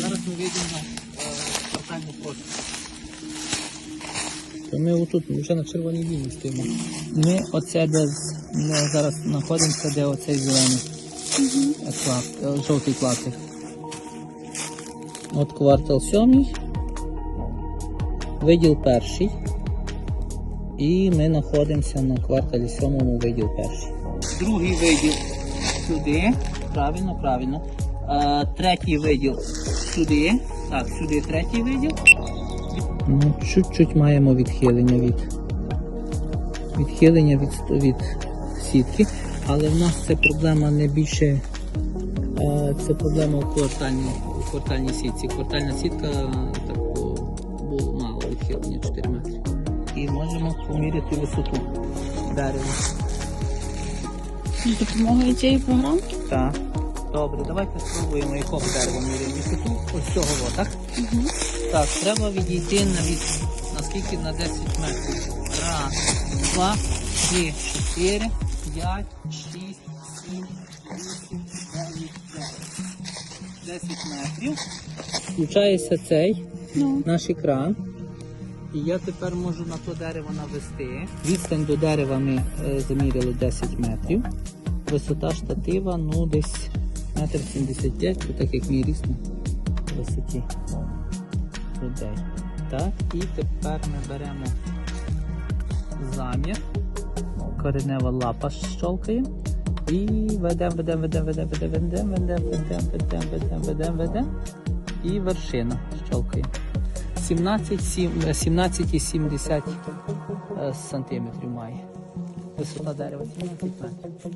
Зараз ми вийдемо на квартальну площу. То ми отут вже на червоній лінії стоїмо. Ми оце де ми зараз знаходимося, де оцей зелений клап, е, жовтий клаптик. От квартал сьомий, виділ перший. І ми знаходимося на кварталі сьомому виділ перший. Другий виділ сюди. Правильно, правильно. Е, третій виділ сюди. Так, сюди третій виділ. Ну, чуть-чуть маємо відхилення від відхилення від, від сітки, але в нас це проблема не більше. е, Це проблема у квартальній, у квартальній сітці. Квартальна сітка так, було мало відхилення 4 метри. І можемо поміряти висоту дерева. З допомогою цієї програми? Так. Добре, давайте спробуємо якого дерева міряємо висоту. Ось цього, так? Угу. Так, треба відійти на від наскільки на 10 метрів. Раз, два, три, чотири, п'ять, шість, сім, вісім, дев'ять, десять. Десять метрів. Включається цей Ну. наш екран. І я тепер можу на то дерево навести. Відстань до дерева ми е, заміряли 10 метрів. Висота штатива, ну десь метр 75, це так як мій ріст на висоті людей. Так, і тепер ми беремо замір, коренева лапа щолкаємо. І ведемо, ведемо, ведемо, ведемо, ведемо, ведемо, ведемо, ведемо, ведемо, ведемо, ведемо. ведемо І вершина щолкаємо. 17, сім- е, 17,70 е, сантиметрів має. Висота дерева 17 метрів.